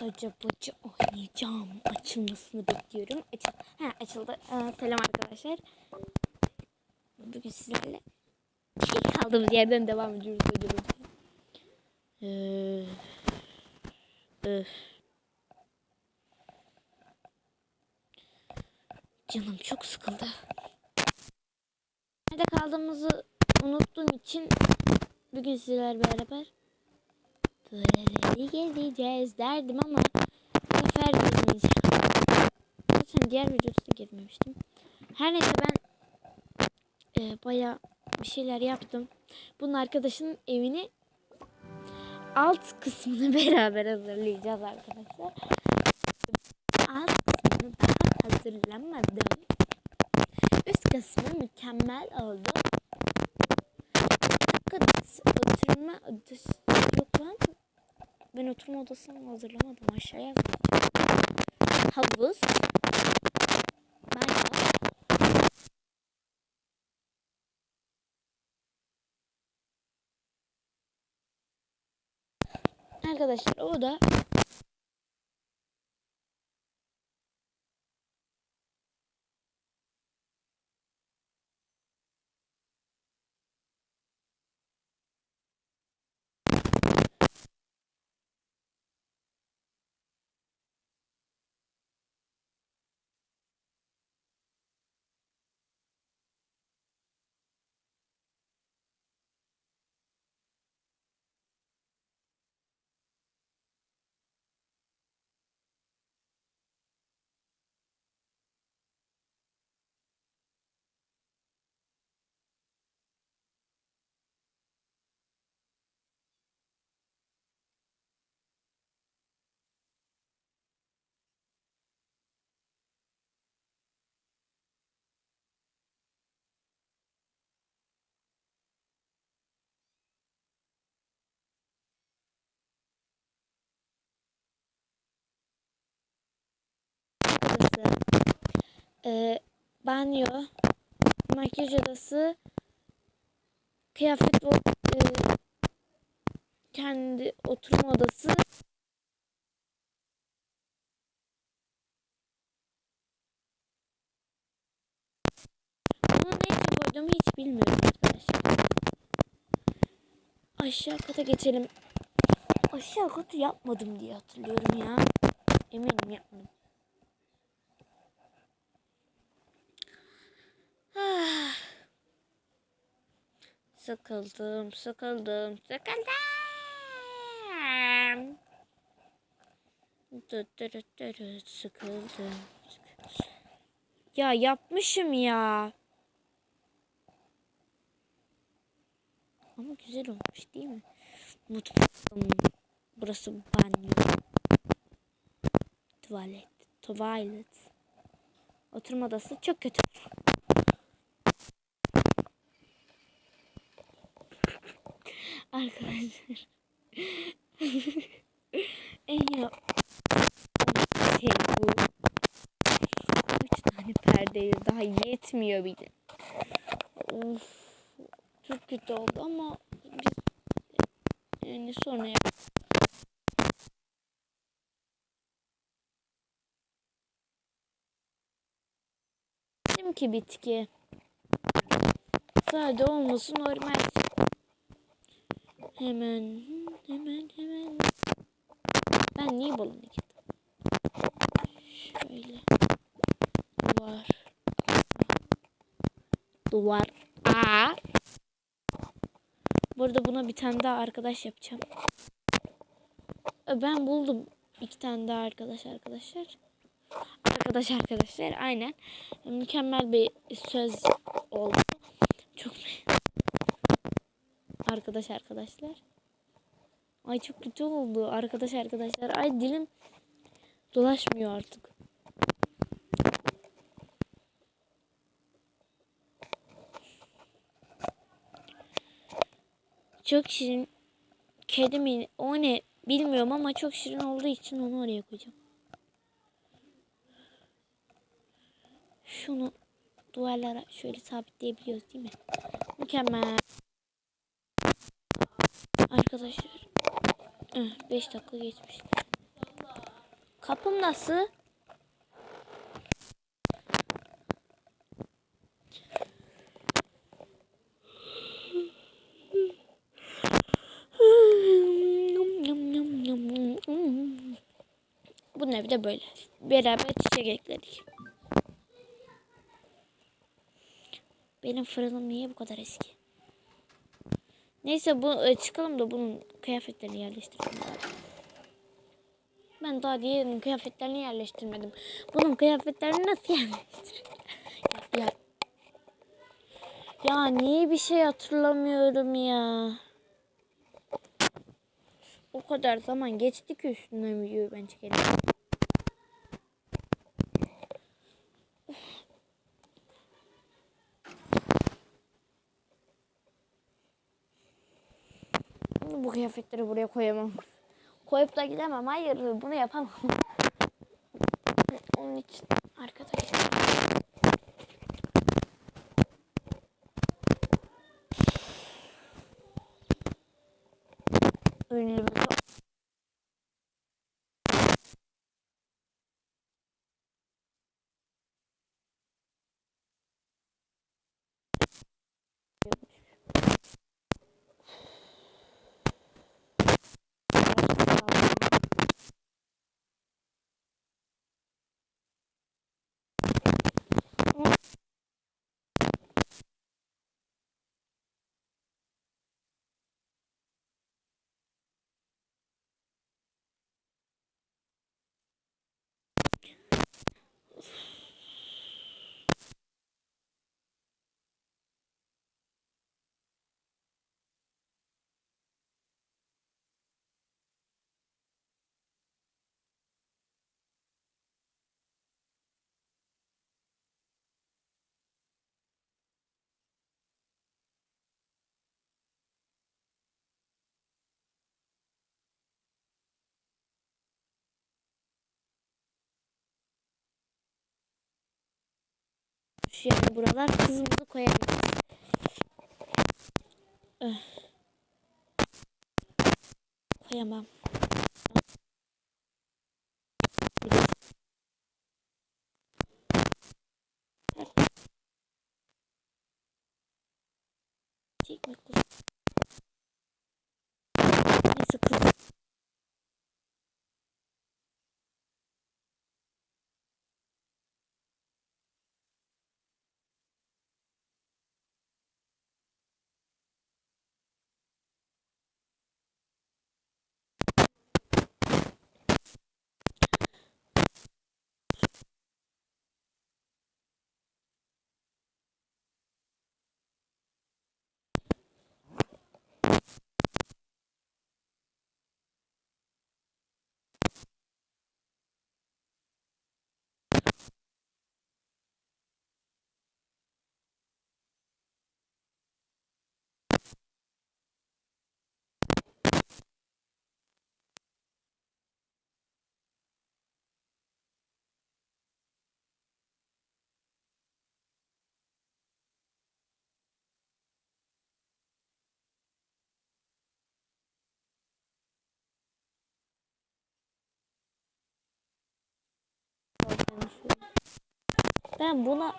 Koca boca oynayacağım. Açılmasını bekliyorum. Açıl ha, açıldı. Ee, selam arkadaşlar. Bugün sizlerle kaldığımız yerden devam ediyoruz. Boca. Ee, öf. Canım çok sıkıldı. Nerede kaldığımızı unuttuğum için bugün sizlerle beraber Buraları gezeceğiz derdim ama bu sefer girmeyeceğim. Zaten diğer videoda da girmemiştim. Her neyse ben e, baya bir şeyler yaptım. Bunun arkadaşının evini alt kısmını beraber hazırlayacağız arkadaşlar. Alt kısmını daha hazırlamadım. Üst kısmı mükemmel oldu. Odası, oturma odası yok lan. Ben oturma odasını hazırlamadım. Aşağıya. Havuz. Arkadaşlar o da odası. Ee, banyo. Makyaj odası. Kıyafet e, kendi oturma odası. Bunu ne koyduğumu hiç bilmiyorum arkadaşlar. Aşağı kata geçelim. Aşağı katı yapmadım diye hatırlıyorum ya. Eminim yapmadım. Sıkıldım, sıkıldım, sıkıldım. Dı dı dı dı dı, Sıkıldım. sıkıldım. Ya yapmışım ya. Ama güzel olmuş değil mi? Mutfağım. Burası banyo. Tuvalet. Tuvalet. Oturma odası çok kötü. Arkadaşlar. en ya şey bu. Üç tane perdeyi daha yetmiyor bile. Of. Çok kötü oldu ama biz yani sonra yap. Dedim ki bitki. Sade olması normal. Hemen, hemen, hemen. Ben niye balonu gittim? Şöyle. Duvar. Duvar. Aa. Burada buna bir tane daha arkadaş yapacağım. Ben buldum iki tane daha arkadaş arkadaşlar. Arkadaş arkadaşlar aynen. Mükemmel bir söz oldu. Çok arkadaş arkadaşlar. Ay çok kötü oldu arkadaş arkadaşlar. Ay dilim dolaşmıyor artık. Çok şirin. Kedi mi? O ne? Bilmiyorum ama çok şirin olduğu için onu oraya koyacağım. Şunu duvarlara şöyle sabitleyebiliyoruz değil mi? Mükemmel. Arkadaşlar. 5 dakika geçmiş. Kapım nasıl? Bu ne bir de böyle. Beraber çiçek ekledik. Benim fırınım niye bu kadar eski? Neyse bu e, çıkalım da bunun kıyafetlerini yerleştirelim. Ben daha diğerinin kıyafetlerini yerleştirmedim. Bunun kıyafetlerini nasıl yerleştireceğim? Ya, ya, ya niye bir şey hatırlamıyorum ya? O kadar zaman geçti ki üstünden videoyu ben çekelim. Bu kıyafetleri buraya koyamam. Koyup da gidemem. Hayır bunu yapamam. Onun için arkadaşlar. Ünlü Şu yani buralar kızımızı koyabiliriz. Öh. Koyamam. Çekme kız. Neyse kız. Ben buna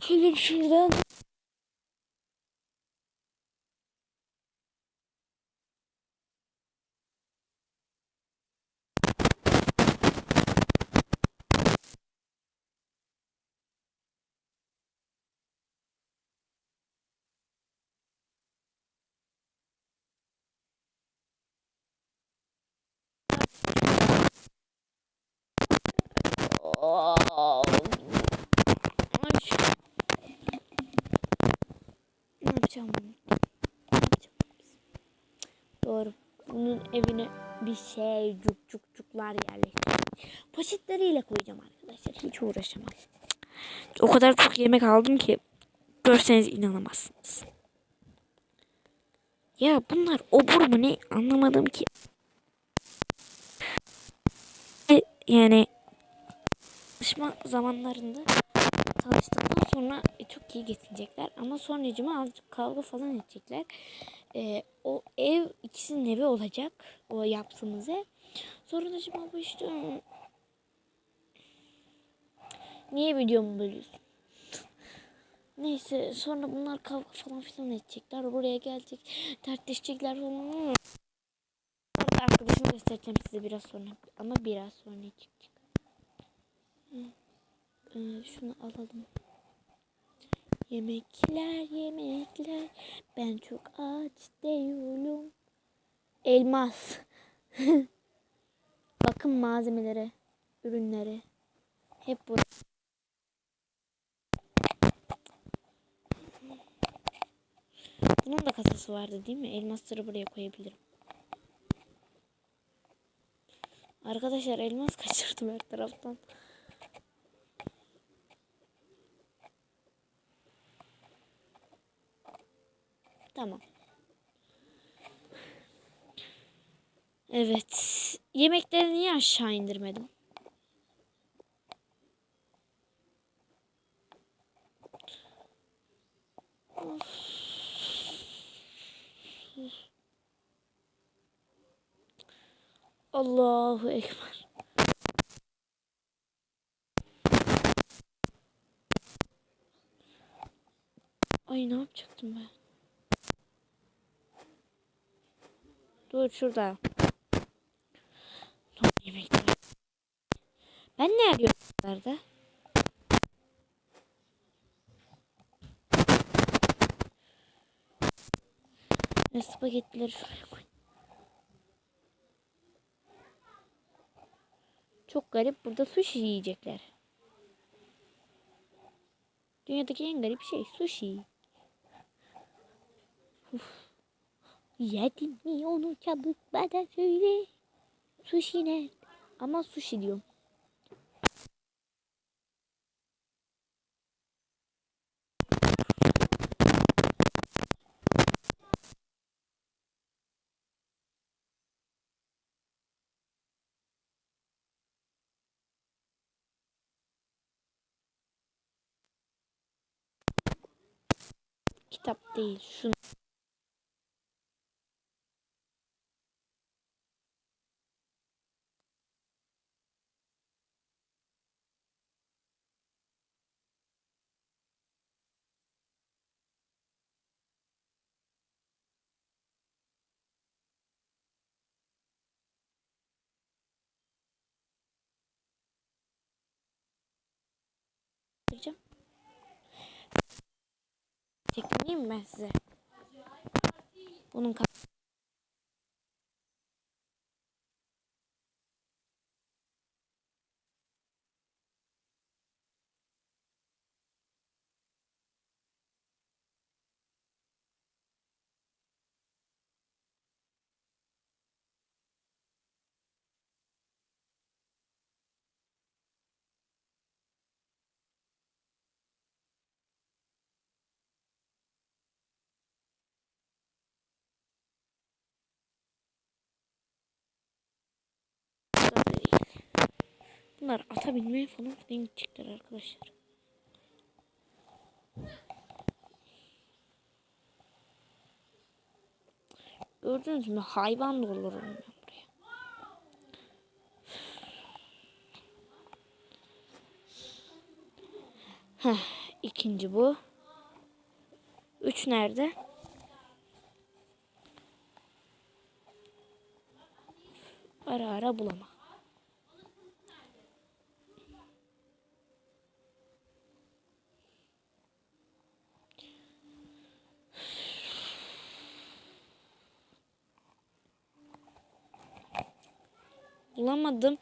Çıkalım şuradan. Doğru. Bunun evine bir şey cuk cuk cuklar yerleştirdim. Poşetleriyle koyacağım arkadaşlar. Hiç uğraşamam. O kadar çok yemek aldım ki görseniz inanamazsınız. Ya bunlar obur mu ne anlamadım ki. E, Yani çalışma zamanlarında tanıştıktan sonra e, çok iyi getirecekler ama sonracıma azıcık kavga falan edecekler. E, o ev ikisinin evi olacak. O yaptığımız ev. Sonracıma bu işte niye videomu bölüyorsun? Neyse sonra bunlar kavga falan filan edecekler. Buraya gelecek. Orada arkadaşımı göstereceğim size biraz sonra. Ama biraz sonra çıkacak. Ee, şunu alalım. Yemekler yemekler. Ben çok aç değilim. Elmas. Bakın malzemelere, ürünlere. Hep burada. Bunun da kasası vardı değil mi? Elmasları buraya koyabilirim. Arkadaşlar elmas kaçırdım her taraftan. Tamam. Evet. Yemekleri niye aşağı indirmedim? Allahu Ekber. Ay ne yapacaktım ben? Dur şurada. Ben ne arıyorum buralarda? Spagettileri şuraya koy. Çok garip. Burada sushi yiyecekler. Dünyadaki en garip şey sushi. Uf. Yedin mi onu çabuk bana söyle. Sushi ne? Ama sushi diyorum. Kitap değil. Şunu. Mi ben size? Bunun ka- Burada değil. Bunlar ata binmeye falan filan gidecekler arkadaşlar. Gördünüz mü? Hayvan doldururum ben buraya. Heh, ikinci bu. Üç nerede? Ara ara bulama. Bulamadım.